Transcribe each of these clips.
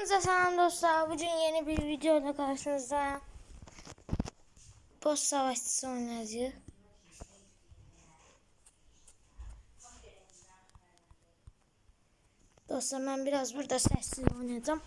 Hepinize selam dostlar. Bugün yeni bir videoyla karşınızda Boss Savaşçısı oynayacağız. Dostlar ben biraz burada sessiz oynayacağım.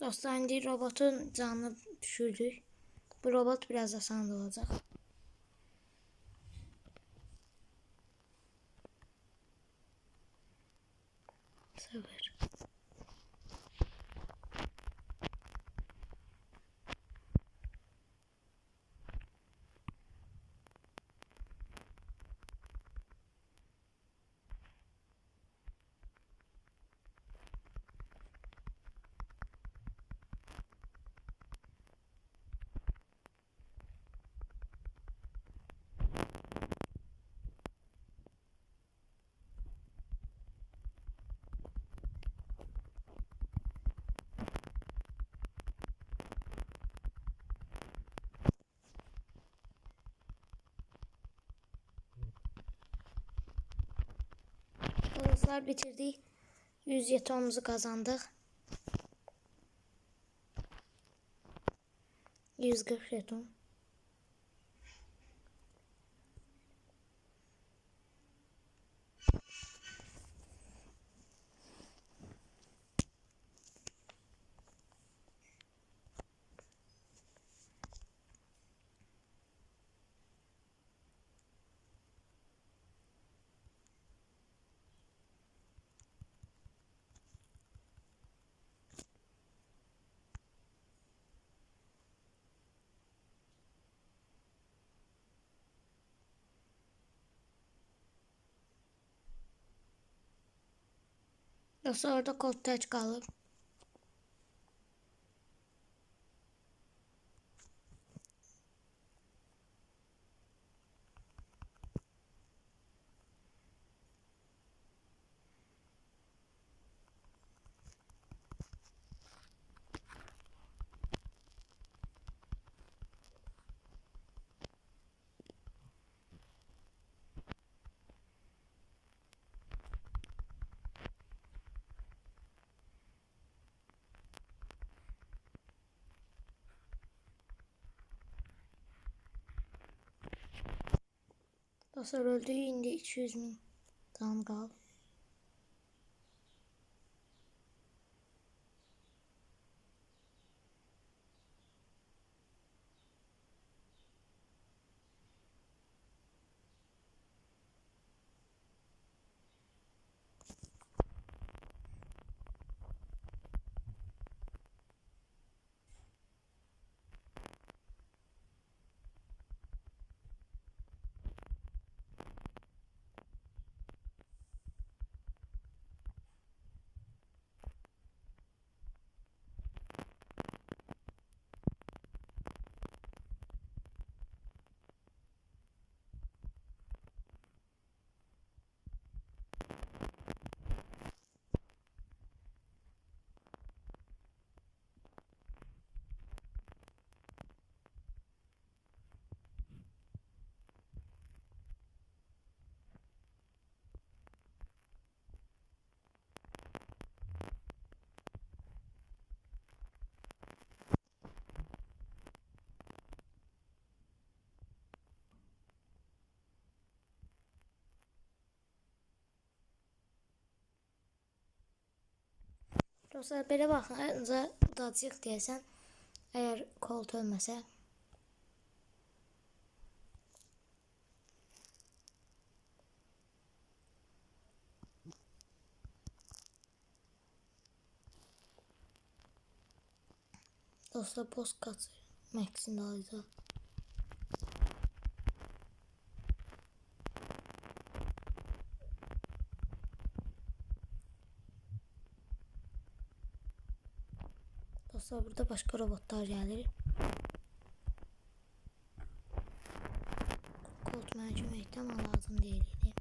Dostlar robotun canını düşürdük. Bu robot biraz asan olacak. Dostlar bitirdik. 100 jetonumuzu kazandık. 140 jeton. Dostlar orada koltuğa çıkalım. Dostlar öldü indi 200 bin. Tamam kal. Dostlar belə baxınca udacaq deyəsən, əgər kolt ölməsə. Dostlar post kaçır. Max'in alacaq. Dostlar burada başka robotlar gelir. Colt mercimek ama lazım değil. idi.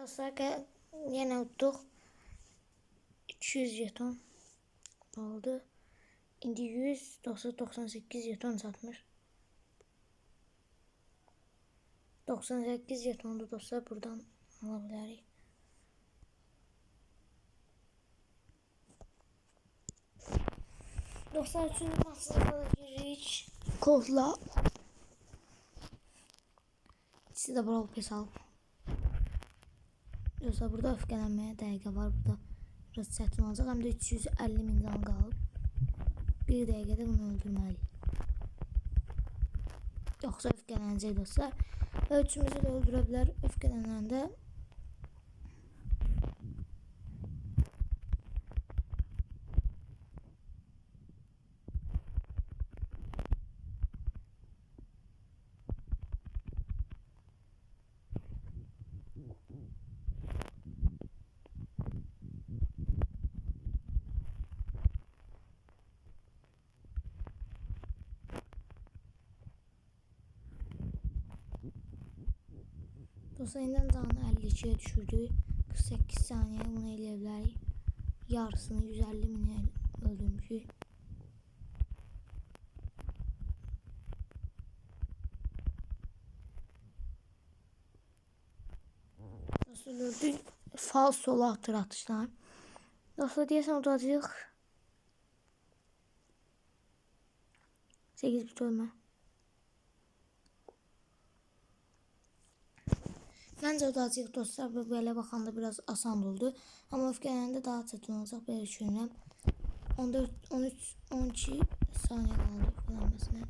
Dostlar ki yine unuttuk. 200 jeton oldu. İndi 100 98 jeton satmış. 98 jetondu dostlar buradan alabiliriz. Dostlar üçüncü masada giririk. Kodla. Siz de bravo pes alıp. Yoksa burada öfkelenmeye dəqiqə var. Burada biraz çətin olacaq. Həm də 350 min can qalıb. Bir dəqiqədə bunu öldürməliyik. Yoxsa öfkelənəcək dostlar. Və üçümüzü də öldürə bilər. İndən canı 52'ye düşürdü. 48 saniye bunu bilərik. Yarısını 150 minə öldürmüşük. Nasıl öldü? Fal sola atır atışlar. Dostlar deyəsən udacaq. 8 bit ölmə. Məncə udacaq dostlar və belə baxanda biraz asan oldu. Amma öfkələndə daha çətin olacaq belə düşünürəm. 14 13 12 saniyə qaldı öfkələnməsinə.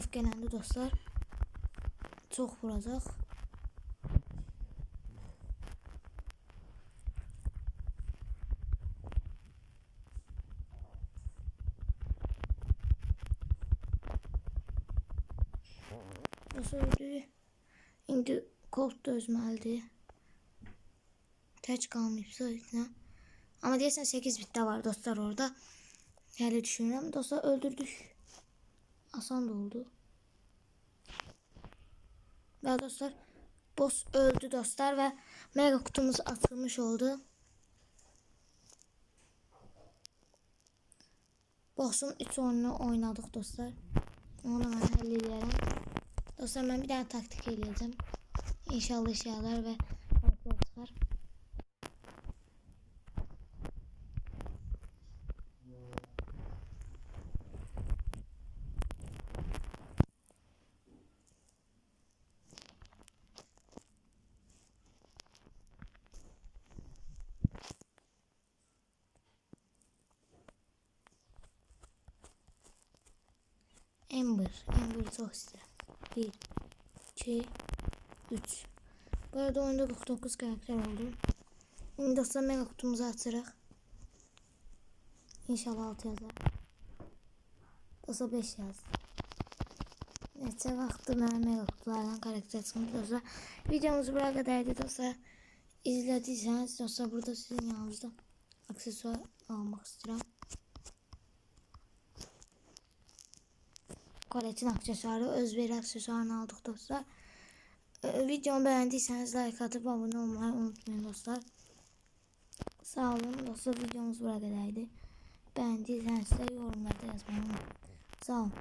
Öfkələndi dostlar. Çox vuracaq. Nasıl öldü? İndi Colt da özməlidir. Tək qalmayıbsa içinə. Amma deyəsən 8 bitdə var dostlar orada. Hələ düşünürəm. Dostlar öldürdük. Asan da oldu. Və dostlar boss öldü dostlar və mega kutumuz açılmış oldu. Boss'un 3 oyununu oynadık dostlar. Onu mən həll. Dostlar ben bir daha taktik eləyəcəm. İnşallah işe yarar və ortaya. Ember, Ember çok. 1, 2, 3. Bu arada oyunda 49 karakter oldu. Şimdi dostlar mega kutumuzu açırıq. İnşallah 6 yazar. Dostlar 5 yaz. Neçə vaxtı mənim mega kutulardan karakter çıxmış dostlar. Videomuz buraya kadardı dostlar. İzlediyseniz dostlar burada sizin yanınızda aksesuar almak istiyorum. Koletin aksesuarı, özveri aksesuarını aldık dostlar. Ee, videomu beğendiyseniz like atıp abone olmayı unutmayın dostlar. Sağ olun dostlar videomuz burada kadardı. Beğendiyseniz de yorumlarda yazmayı unutmayın. Sağ olun.